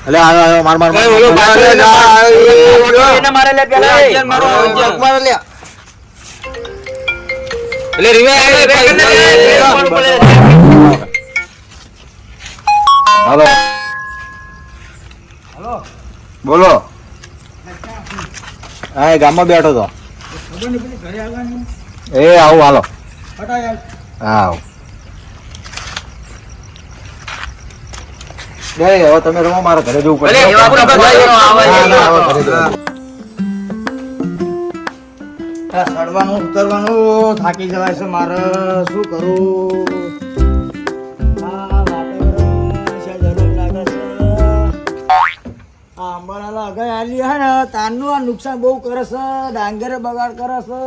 એટલે આ આ માર માર એને મારે, લે પેલા, ઓલો મારો. મારે લે. એટલે રીવે રે. હાલો બોલો હા એ ગામમાં બેઠો તો એ આવું હાલો હા આવું બે હવે તમે રમો મારા ઘરે જવું પડે. ભાઈ, ચડવાનું ઉતરવાનું થાકી જવાય છે મારે. શું કરું? આ વાતાવરણ છે જરૂર લાગે છે. આ અંબાલાલા અગાઈ આલી હે ને તાનનું આ નુકસાન બહુ કરે છે. ડાંગરે બગાડ કરે છે.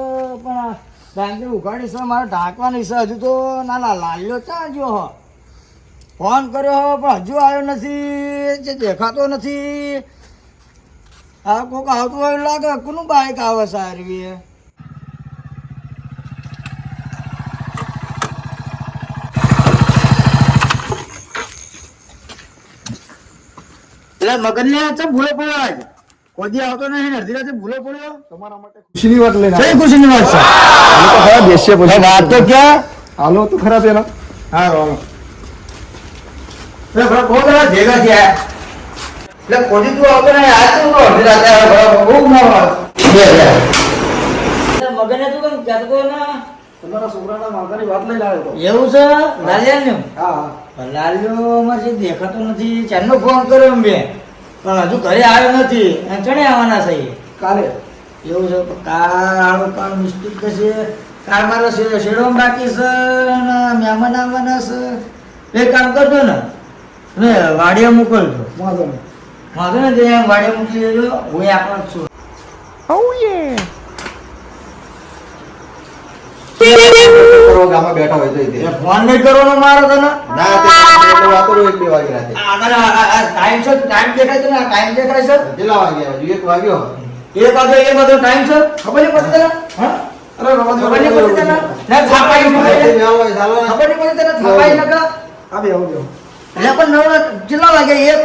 પણ ડાંગર ઉઘાડી છે મારે ઢાંકવાની છે. હજુ તો ના ના લાલ્યો ચા જો હો. ફોન કર્યો પણ હજુ આવ્યો નથી જે દેખાતો નથી. આ કોક આવતું હોય લાગે કોનું બાઇક આવે સારવી એટલે મગન ને ચમ ભૂલો પડ્યો આજ? કોઈ આવતો નહીં અડધી રાતે ભૂલો પડ્યો? તમારા માટે ખુશીની વાત લઈને કઈ ખુશીની વાત છે? હાલો તો ખરા બેસીએ પછી. વાત તો ક્યાં? હાલો તો ખરા પેલા. હા રોલો બધા ભેગા થયા. એટલે કોઈ તું આવતો નહીં આજ તું અડધી રાતે આવે બહુ મોડો મગને તું કેમ ને? તમારા છોકરાના માતાની વાત લઈને આવ્યો એવું છે? લાલિયા હા લાલ્યો માં જે દેખાતો નથી. ચારનો ફોન કર્યો મેં પણ હજુ ઘરે આવ્યો નથી. અને ચણે આવવાના છે કાલે? એવું છે? કાર આળો કાર મિસ્ટેક થશે. કાર મારો શેડો બાકી છે ને મહેમાન આવવાના છે. એક કામ કરજો ને. ને વાડીએ મોકલજો વાંધો નહીં. વાંધો ને ત્યાં વાડીએ મોકલી દેજો. હું આપણો છું. કરો ગામમાં બેઠા હોય તો એ ફોન નહીં કરવાનો મારો તને? ના તે એટલે વાતો એક બે વાગે રાતે. આગળ આ- આ- આ ટાઈમ છે? ટાઈમ દેખાય છે ને? ટાઈમ દેખાય છે? કેટલા વાગ્યા હજુ એક વાગ્યો? એક ટાઈમ છે? ખબર નહીં પડતી તને? હા? અરે રવા ખબર નહીં પડતી તને? ના થાપાઈ રાતે ખબર. નહીં પડતી તને? થાપાઈ નકા? આ બેહો. એટલે પણ નવરા એક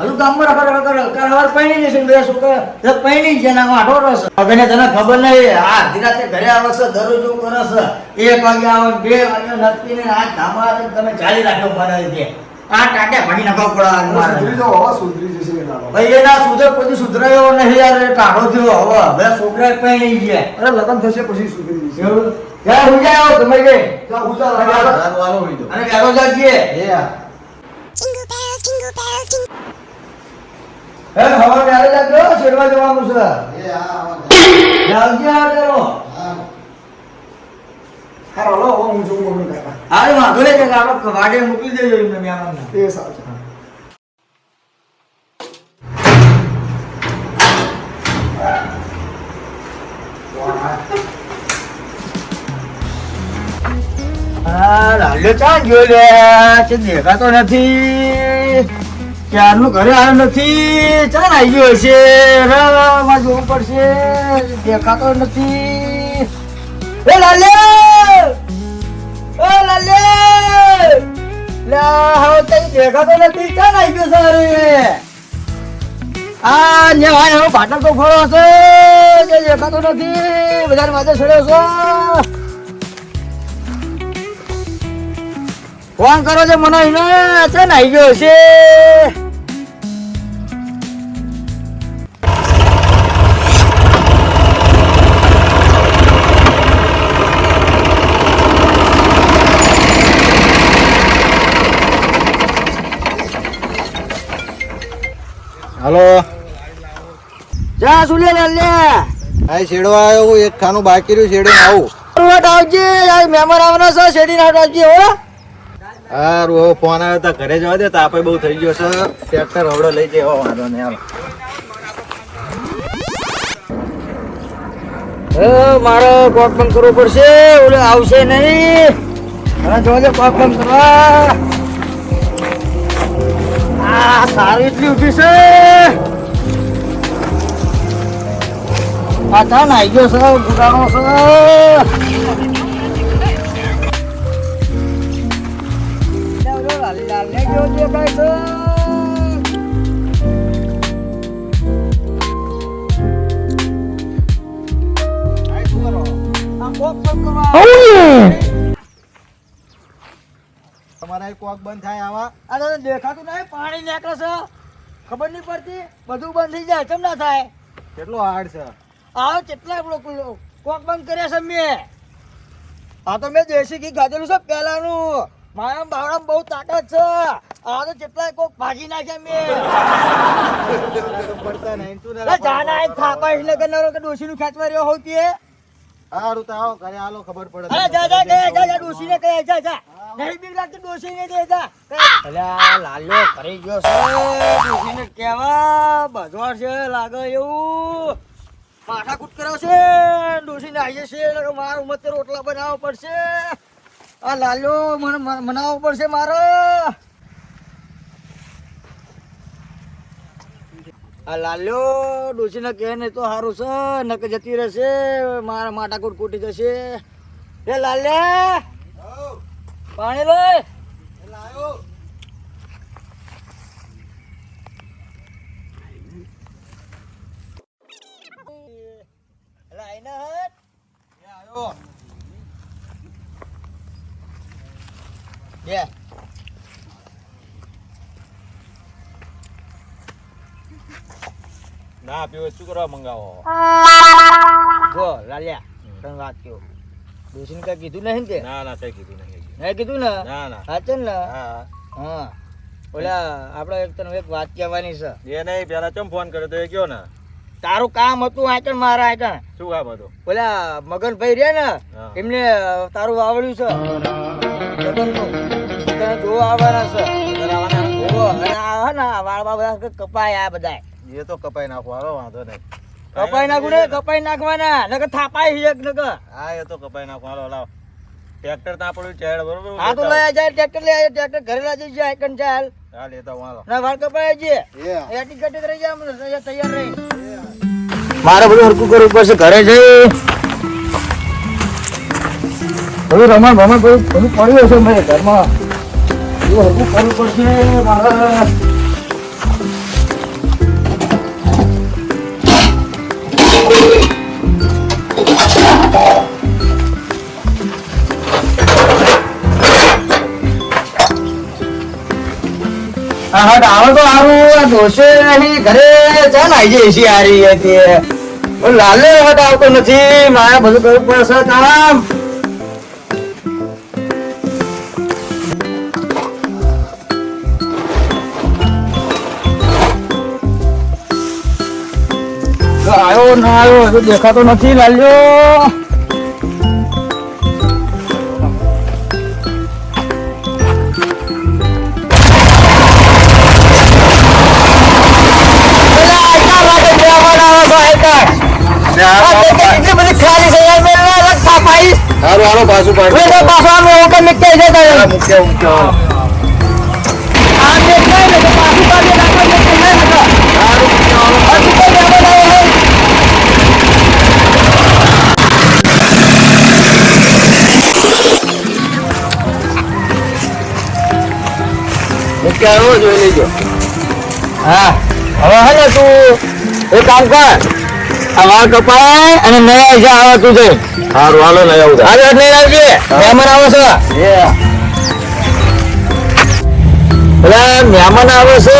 હજુ ગામમાં રખડ રખડ કાલ પૈણી જશે બે છોકરા પૈણી જ જેના આઠો રસ હવે તને ખબર નહીં. આ અડધી રાતે ઘરે આવે છે દરરોજ કરે છે. એક વાગે આવે બે વાગે નક્કી ને આ ધામા તમે ચાલી રાખ્યો બનાવી દે આ ટાટે ભણી નાખવા પડે સુધરી જાઓ, હવે સુધરી જશે ભાઈ એના સુધર પછી સુધરાયો નહીં યાર. ટાઢો થયો. હવે હવે છોકરા પૈણી ગયા અરે લગ્ન થશે પછી સુધરી જશે. જ્યાં હું જાઓ તમે કે? હું જા, અને વાલો હોય તો. અને ગારો જાગીએ એ આ. Jingle bells, jingle bells, jingle હે આલે જાગજો શેરવા જવાનું છે એ આ, આ. આ હા. હું જોઉં મમ્મી કાકા. હારે વાંધો નહીં કે આપણે વાડે મોકલી દેજો એમને મહેમાનને. એ સારું છે. હા લાલ્યો ચા જોઈ લે છે દેખાતો નથી ક્યારનું ઘરે આવ્યો નથી, ચાલ આવી ગયો હશે. માં જોવું પડશે. દેખાતો નથી. એ લાલે એ લાલે લે, હવે તઈ દેખાતો નથી. ચાલ આવી ગયો સર આ ને ભાઈ હવે પાટણ તો ખોળો છે દેખાતો નથી. બધાને માથે છોડ્યો છો. ફોન કરો છે મને એને છે ને આવી ગયો છે હાલો. જા સુલે લે આ શેડો આવ્યો એક ખાનું બાકી રહ્યું શેડો આવું. આવજે આ મહેમાન આવવાના છે શેડી નાટ આવજે હો. હારું હવે ફોન આવ્યો તો ઘરે જવા દે તાપે બહુ થઈ ગયો છે. ટ્રેક્ટર હવડો લઈ હવે વાંધો નહીં, હાલો. મારે કોક પણ કરવું પડશે, ઓલે આવશે નહીં. હવે જોજે કોક પણ કરવા. આ, સારી એટલી ઊભી છે. આ તા નાઈ ગયો છે ગુડાણો છે. જો દેખાય છે તમારા કોક બંધ થાય આવા અરે દેખાતું નહીં પાણી નીકળે છે ખબર નહીં પડતી બધું બંધ થઈ જાય કેમ ના થાય કેટલો હાર્ડ છે આવો કેટલા આપણો કોક બંધ કર્યા છે મેં આ તો મેં દેશી ઘી ખાધેલું છે પહેલાનું મારા બાવડા બહુ તાકાત છે. આ તો કેટલાય કોક ભાગી નાખ્યા મેં પડતા નહીં તું ને જાના એ થાપા એટલે કરનારો કે ડોશીનું ખેંચવા રહ્યો હોઉં તે હારું તો આવો ઘરે આલો ખબર પડે અરે જા જા કે જા જા ડોશીને કહે જા જા. નહીં બીક લાગતી ડોશીને દે જા. અલ્યા લાલ્યો કરી ગયો છે ડોસી ને કેવા બજવાર છે લાગે એવું. માથાકૂટ કરો છે ડોશીને આવી જશે મારું મત રોટલા બનાવવા પડશે. આ લાલ્યો મને મને મનાવવો પડશે મારો. આ લાલ્યો ડોશીને કહે ને તો સારું છે નક જતી રહેશે, મારા માટાકૂટ કૂટી જશે. એ લાલ્યા પાણી લઈ! હટ બે. ના પીવો શું કરવા મંગાવો? જો લાલ્યા તને વાત કયો. દોશીને કઈ કીધું નહીં કે? ના ના કઈ કીધું નહીં નહીં કીધું ને? ના ના. સાચે ને? હા. હા. ઓલા આપણે એક તને એક વાત કહેવાની છે. એ નહીં પેલા ચમ ફોન કર્યો તો એ કયો ને? તારું કામ હતું આયકણ મારા આયકણ શું કામ હતું? ઓલા મગનભાઈ રે ને એમને તારું વાવડ્યું છે. જગનનું. જોવા આવવાના છે. અને આ ને વાળવા બધા કપાય આ બધા એ તો કપાઈ નાખો હાલો વાંધો નહીં. કપાઈ નાખું ને કપાઈ નાખવાના. નકર થાપાય છે નકર. હા એ તો કપાઈ નાખો. હાલો લાવ. ટ્રેક્ટર ત્યાં પડ્યું ચેડ બરોબર? આ તો લઈ જાય ટ્રેક્ટર લઈ જાય ટ્રેક્ટર ઘરે લઈ જાય ચાલ. હા લેતા હું ના વાળ કપાય છે એ ટિકટ રહી જાય અમે તૈયાર તૈયાર રહી. મારે બધું હરકું કરવું પડશે ઘરે જઈ. બધું રમણ ભમણ બધું બધું પડ્યું હશે મેં ઘરમાં. હરકું કરવું પડશે, મારા. હા આવો તો આ દોશે અહીં ઘરે ચાલ આવી જઈ છે હારી હતી લાલે હટ આવતો નથી. મારા બધું કરવું પડશે કામ આવ્યો ના આવ્યો હજુ દેખાતો નથી લાલ્યો. હારું હાલો પાછું પાછું. મુખ્ય મૂક્યા મૂક્યા આવ્યો જોઈ લેજો. હા હવે હે ને તું એક કામ કર. આ વાળ કપાય અને નયા છે આવે તું છે હારું હાલો લઈ આવું આજે એટલે આવજે. મહેમાન આવે છે. મહેમાન આવે છે.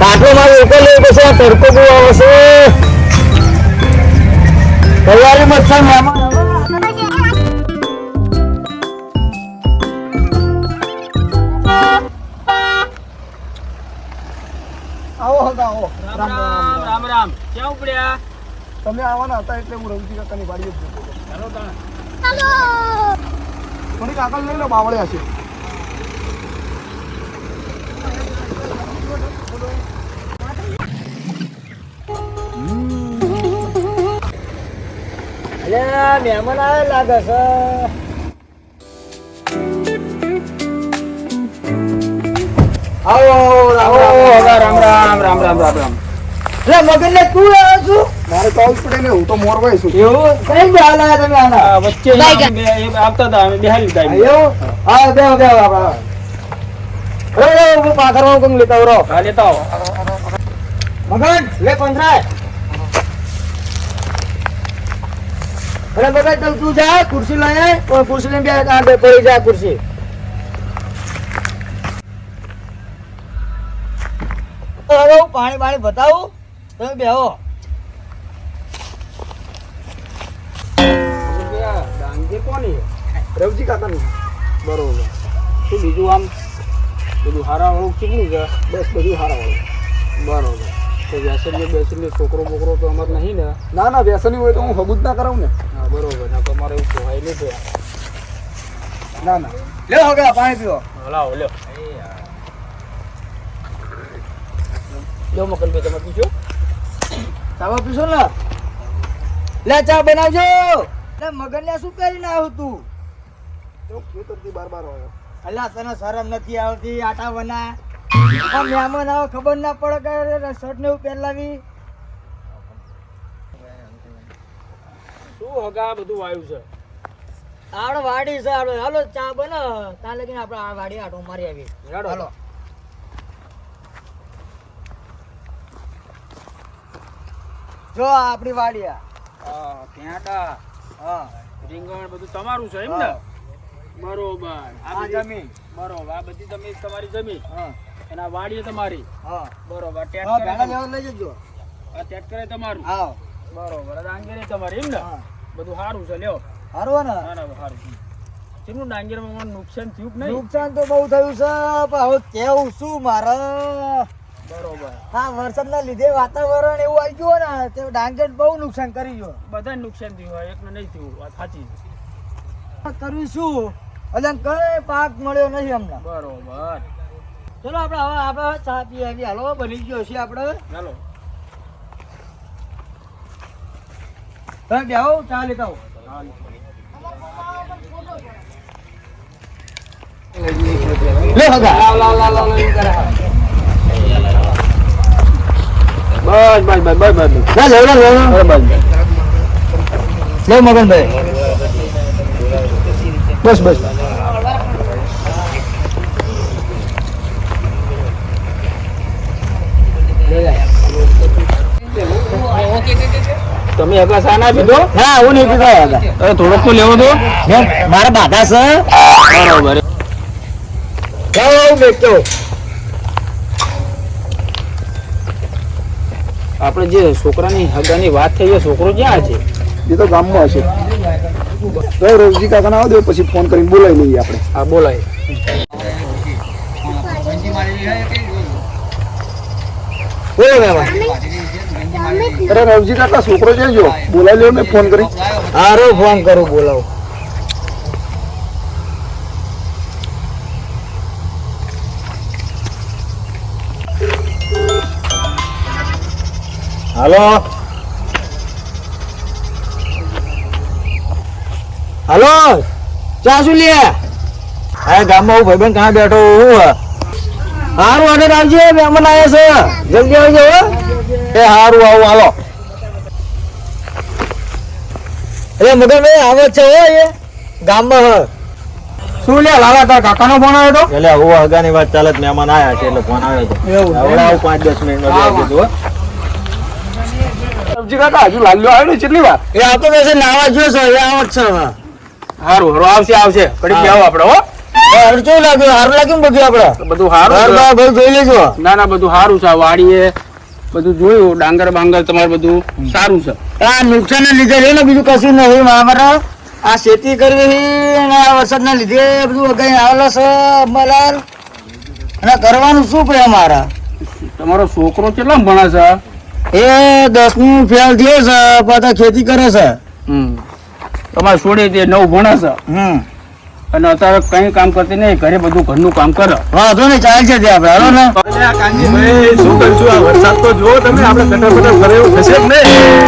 પાટલો મારે ઉપર લેવું પડશે તડકો બહુ આવે છે. તૈયારી મત છે મહેમાન. આવે હો. રામ રામ. રામ રામ ક્યાં ઉપડ્યા? તમે આવવાના હતા એટલે હું રવિજી કાકાની વાડીએ જ જતો હેલો તાણ. થોડીક આગળ લઈ લો બાવળ્યા છે. અલ્યા મહેમાન આવે લાગે છે. આવો આવો રામ રામ. રામ રામ રામ રામ એટલે મગન ને તું આવ્યો છું મારે તો આવવું જ પડે ને હું તો મોરવાઈ છું. એવું? કઈ ગયા લાયા તમે આના? વચ્ચે બે- એ આવતા હતા અમે લીધા એમને. એવું? હા બે બે બાબા અરે હું પાથરવાનું કેમ લેતા રહો. હા લેતા આવો. મગન લે પંથરાય અરે મગન તું જા ખુરશી લઈ આય. ખુરશી લઈને બે આ બે પડી જા ખુરશી. પાણી પાણી બતાવું. તમે બેહો. કોની રવજી કાકાનું. બરોબર. શું બીજું આમ? બધું હારા વાળું કેટલું છે? બસ બધું સારા બરોબર. તો વ્યસનની બેસનની છોકરો બોકરો તો અમારે નહીં ને? ના ના વ્યસની હોય તો હું હબૂજ ના કરાવું ને. હા બરોબર. ના તમારે એવું કહેવાય નહીં ના ના. લ્યો હગા પાણી પીવો હલાવો લ્યો. લ્યો મકનભાઈ તમે પૂછો. ચાવા પીશો ને લે ચા બનાવજો. લે મગન શું કરીને આવતું તું? તો ખેતરથી બાર બાર આવ્યો. અલ્યા તને શરમ નથી આવતી આટા બના મહેમાન આવો ખબર ના પડે કે શર્ટ ને એવું પહેરલાવી. શું હગા બધું વાયુ છે? આડ વાડી છે આડ. હાલો ચા બને ત્યાં લગીને આપણે આ વાડી આટો મારી આવી હેડો. હાલો. જો આપણી વાડી આ. હા હા રીંગણ બધું તમારું છે એમ ને? બરોબર. આ આ જમીન. બરોબર આ બધી જમીન તમારી જમીન? હા. એના વાડીએ તમારી? હા. બરોબર. લેવા લઈ જજો. આ ટેટ કરે તમારું? હા. બરોબર આ ડાંગરે તમારી એમ ને? બધું સારું છે લ્યો. સારું ને? ના ના સારું કેટલું ડાંગરમાં નુકસાન થયું નહીં? નુકસાન તો બહુ થયું છે પણ હવે કેવું શું મારે? બરોબર હા વરસાદના લીધે વાતાવરણ એવું આવી ગયું ને તે ડાંગર બહુ નુકસાન કરી ગયો બધા નુકસાન થયું હોય એકને નહીં થયું વાત સાચી કરવી શું એટલે કઈ પાક મળ્યો નથી અમને બરોબર ચલો આપણે હવે આપણે ચા પી આવી હાલો બની ગયો છે આપણે ચાલો તમે બેહો ચા લેતા આવો. લે હગા લાવ લાવ લાવ લાવ કરે હા. બસ બસ. બસ બસ બસ બસ લે લેવડા લેવડા બસ બસ મગનભાઈ બસ બસ તમે હગા સા ના પીધો. હા હું નહીં હગા અરે થોડોક તો લેવો તો મારા બાધા છે બરોબર કેવું આપણે જે છોકરાની હગાની વાત થઈ એ છોકરો ક્યાં છે? એ તો ગામમાં હશે તો રોજી કાકાને આવો દે પછી ફોન કરીને બોલાવી લઈએ આપણે. હા બોલાય. બોલો અરે રવજી કાકા છોકરો છે જો. બોલાવી લ્યો ને ફોન કરી. હારો ફોન કરું બોલાવું. હાલો. હાલો. ચા શું લે? હા ગામમાં હું ભાઈબંધ કાં બેઠો હું સારું હારું ઓર્ડર આવજે મહેમાન આવ્યા છે. જલ્દી આવજો હો. એ સારું આવું હાલો. એટલે મગનભાઈ આવે છે હો એ ગામમાં હ. શું લે લાલા તાર કાકાનો ફોન આવ્યો તો? એટલે હું હગાની વાત ચાલે મહેમાન આયા છે એટલે ફોન આવ્યો હતો એવું આવું પાંચ દસ મિનિટમાં કીધું રવજી કાકા હજુ લાલ્યો આવ્યો ને કેટલી વાર? એ આવતો રહેશે નાવા જો છો એ આવત છે હારું હારું આવશે આવશે. કડી આવો આપણે હો. હારું કેવું લાગ્યું? હારું લાગ્યું બધું આપણે બધું હારું. બધું જોઈ લેજો. ના ના બધું હારું છે વાડીએ. બધું જોયું ડાંગર બાંગર તમારે બધું. સારું છે. આ નુકસાન ના લીધે છે ને બીજું કશું નહીં મારા આ ખેતી કરવી અને આ વરસાદ ના લીધે બધું કઈ આવેલો છે મલાર અને કરવાનું શું પડે અમારા તમારો છોકરો કેટલા ભણે છે એ દસમું ફેલ થયો છે પાછા ખેતી કરે છે. હમ. તમારે છોડે તે નવ ભણે છે. હમ. અને અત્યારે કઈ કામ કરતી નહીં ઘરે બધું ઘરનું કામ કરે. વાંધો નહીં ચાલશે ત્યાં આપણે હાલો ને. શું કરશું આ વરસાદ તો જુઓ તમે આપણે કટર કટર કરે એવું થશે જ નહીં.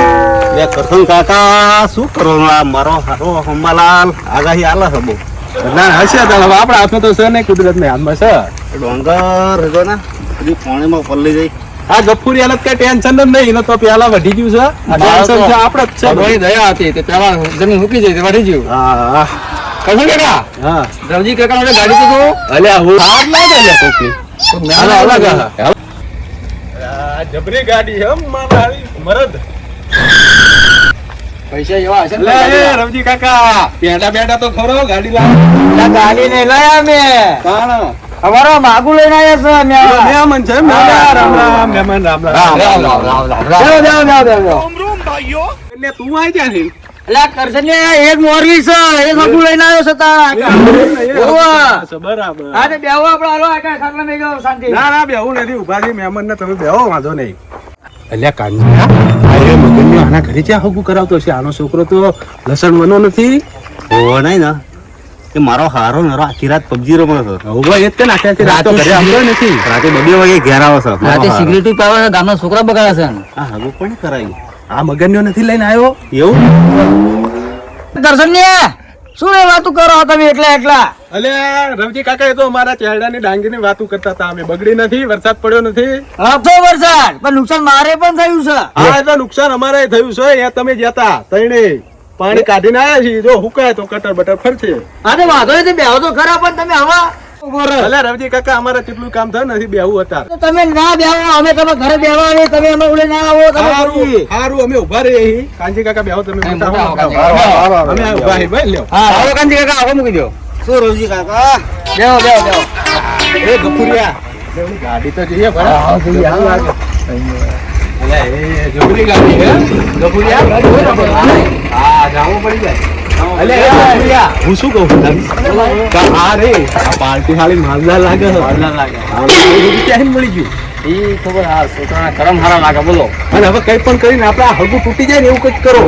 એ કરશન કાકા શું કરવાનું આ મારો હારો હમ્માલાલ આગાહી આલા છે બહુ. ના હશે તો હવે આપણા હાથમાં તો છે નહીં કુદરત ને હાથમાં છે. ડોંગર હતો ને. હજી પાણીમાં પલ્લી જઈ. આ ગફુરી હાલત કઈ ટેન્શન જ નહીં તો પેલા વધી ગયું છે. ટેન્શન છે આપડે જ છે ભગવાનની દયા હતી તે પેલા જમીન મૂકી જઈ વળી ગયું. હા કશું કાકા હા. રવજી કાકા માટે ગાડી તો અલ્યા હું હાર ના દે લે કોકની. મેલા અલગ આ જબરી ગાડી હમ મારા આવી મરદ પૈસા એવા હશે ને લે રવજી કાકા. પેટા બેટા તો ખરો ગાડી લાવ. ગાડી ને લાયા મે. કાણ? અમારો માગુ લઈને આવ્યા છે મેં મહેમાન છે મહેમાન. રામ રામ મહેમાન રામ રામ. રામ રામ રામ રામ જાઓ. એટલે તું આવી ક્યાંથી? અલા, કરશનને એક મોરવી છે એક માગુ લઈને આવ્યો છે તારા ઓવા. બરાબર. હા તે બેહો આપણે હાલો આખા ખાટલા મેં જાઓ શાંતિ. ના ના બેહું નથી ઊભા રહી મહેમાન ને તમે બેહો વાંધો નહીં. અલ્યા કાંજિયા આ એ મગનને આના ઘરે ક્યાં હગું કરાવતો છે? આનો છોકરો તો લસણ વનો નથી. ઓ નહીં ને. કે મારો હારો નરો આખી રાત પબજી રમો છો. ઊભા એ જ કે નાખે છે રાત ઘરે આવતો નથી. રાતે બબે વાગે ઘેર આવો છો. રાતે સિગરેટ પાવે ગામના છોકરા બગાડે છે. આ હગું પણ કરાયું? આ મગનનો નથી લઈને આવ્યો? એવું? દર્શનને શું એ વાતું કરો તમે એટલા એટલા અલે રવજી કાકા એ તો અમારા ચહેડાની ડાંગીની વાતો કરતા હતા. અમે બગડી નથી વરસાદ પડ્યો નથી. હતો વરસાદ પણ નુકસાન મારે પણ થયું છે. હા એટલે નુકસાન અમારે થયું છે. એ તમે જતા તઈને પાણી કાઢીને આવ્યા છીએ. જો હુકાય તો કટર બટર ફરશે. અરે વાંધો નહીં બેહો તો ખરા પણ તમે હવા રવજી કાકા અમારે કેટલું કામ થયું નથી બેહું હતા તમે ના બેહો અમે તમે ઘરે બેહવા તમે અમે ઉડે ના આવો તમે હારું અમે ઊભા રહીએ. કાંજી કાકા બેહો તમે. અમે ઊભા છીએ, ભાઈ લ્યો. હા આવો કાંજી કાકા આવો મૂકી દો. શું રવજી કાકા? બેહો બેહો બેહો. એ ગફુરિયા. ગાડી તો જોઈએ જબરી ગાડી હે? ગફુરિયા હા જાવું પડી જાય. હું શું કહું? આ રે આ પાર્ટી હાલી માલદાર લાગે માલદાર લાગે. ક્યાં મળી ગયું? એ ખબર હા છોકરાના કરમ હારા લાગે બોલો. અને હવે કઈ પણ કરીને આપણે આ હગું તૂટી જાય ને એવું કંઈક કરો.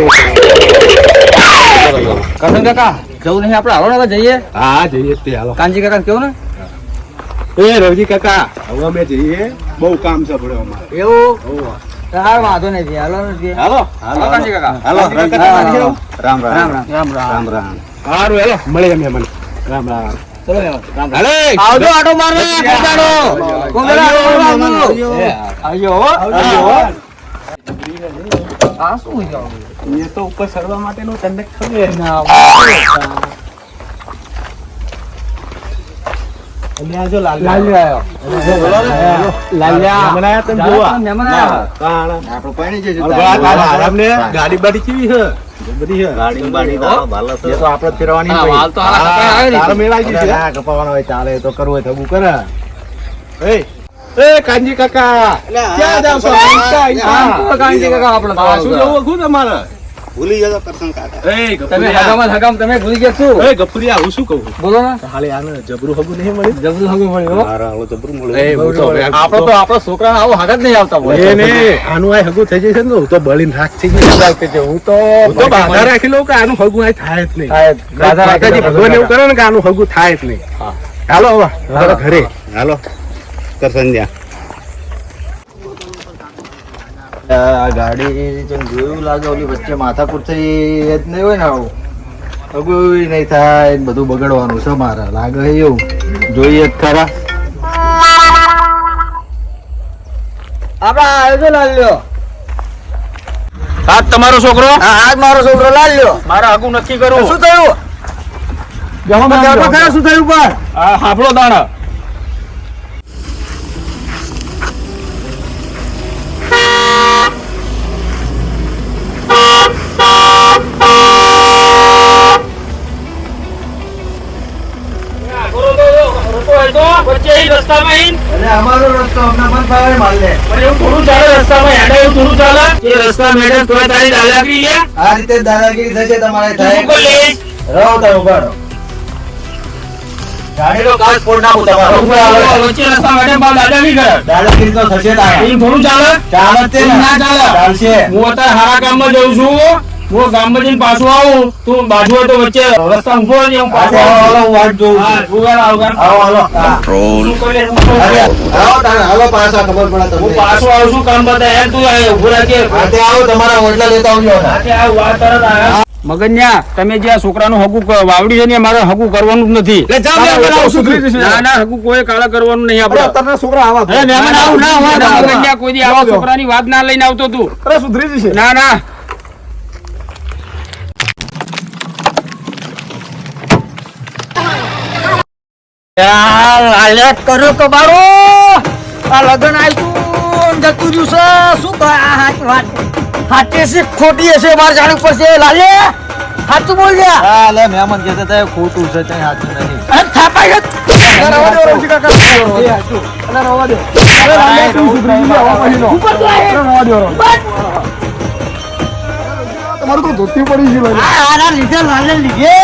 કરશન કાકા જવું નહીં આપણે? હાલો જઈએ. હા જઈએ તે હાલો. કાનજી કાકા કેવું ને. એ રવજી કાકા હવે અમે જઈએ. બહુ કામ છે પડ્યો અમારે. એવું? વાંધો નથી રામ રામ. રામ ઉપર સરવા માટેનું તને ખબર ગાડી ચાલે તો કરવું હોય તો કરે. એ કાંજી કાકા. ક્યાં જાવ કાકા આપડે શું જવું તમારે ભૂલી જતો કરશન કાકા. એ તમે હગામાં હગામાં તમે ભૂલી ગયા છો? એ ગફુરિયા હું શું કહું? બોલો ને. હાલે આને જબરુ હગુ નહીં મળ્યું? જબરુ હગુ મળ્યું હો. મારા હાલો જબરુ મળ્યું. એ હું તો આપણો તો આપણો છોકરા આવો હગા જ નહીં આવતા એ ને. આનું આ હગુ થઈ જશે ને તો હું તો બળીને રાખ થઈ જઈશ. હું તો હું તો બાધા રાખી લઉં કે આનું હગુ આ થાય જ નહીં. સાહેબ, બાધા રાખી ભગવાન એવું કરે ને કે આનું હગુ થાય જ નહીં. હાલો હવે ઘરે. હાલો. કરશન જ્યાં આ ગાડી જેમ જોયું લાગે ઓલી વચ્ચે માથાકૂટ થઈ જ નહીં હોય ને આવું. અગુય નહીં થાય બધું બગડવાનું છે મારા. લાગે એવું. જોઈએ જ ખરા. આપડા આવ્યો લાલ્યો. આ તમારો છોકરો? આજ મારો છોકરો લાલ્યો. મારા આગું નક્કી કરવું શું થયું? શું થયું પણ આ હાફળો દાણા. દાદાગીરી થશે તમારે દાદાગીરી કરે થશે હું અત્યારે હારા કામમાં જઉં છું હું ગામમાં જઈને પાછું આવું તું બાજુ તો વચ્ચે રસ્તા ઊભો રહી હું પાછો હાલો, વાટ જોઉં ઊભા રહો. હાલો, છું. હાલો તારે, હાલો પાછા ખબર પડે હું પાછો આવું છું કામ બતાય તું આ ઊભો રાખે આતે આવો તમારા ઓટલા લેતા આવજો. આતે આ વાત તરત આયા. મગન્યા તમે જે આ છોકરાનું હગું વાવડી છે ને મારે હગું કરવાનું જ નથી. ના ના હગું કોઈ કાળા કરવાનું નહીં આપણે. અત્યારના છોકરા આવા મહેમાન આવું ના હોય ના, ના. મગન્યા કોઈ આવા છોકરાની વાત ના લઈને આવતો તું. અરે સુધરી જશે ના ના. લાલ્યા કર્યો તો બારો આ લગન આવ્યું જતું રહ્યું છે. શું વાત. હાચે છે ખોટી હશે મારે જાણવું પડશે. લાલે સાચું બોલ લ્યા હા લે મહેમાન કહેતા હતા, ખોટું છે ત્યાં સાચું નહીં. થાપાઈ ગયો. રવા દો રવજી કાકા અલા રવા દો. અરે તું સુધરી રવા દો તમારું તો ધોતી પડી છે. આ લીધે લાલે લીધે.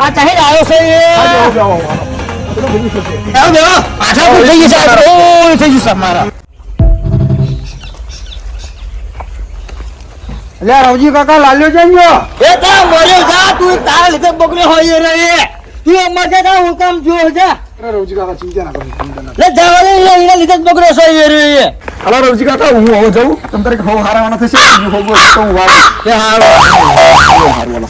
આ ચાહે આવ્યો છે એ. પાછા થઈ જશે. આ તો. ઓય થઈ જશે મારા? અલ્યા રવજી કાકા લાલ્યો છે. એ તા મર્યો જા. તું તારા લીધે બગડ્યો હોય રે. તું અમાર છે તા હું કામ જો જા. અરે રવજી કાકા ચિંતા ના કરો. લે જાવા લે એના લીધે બગડ્યો છે રે. એ અલા કાકા હું હવે જાઉં. તમ તારે હારાવાના થશે? હું હવ તો હું વાળું એ હારો. હારું હાલો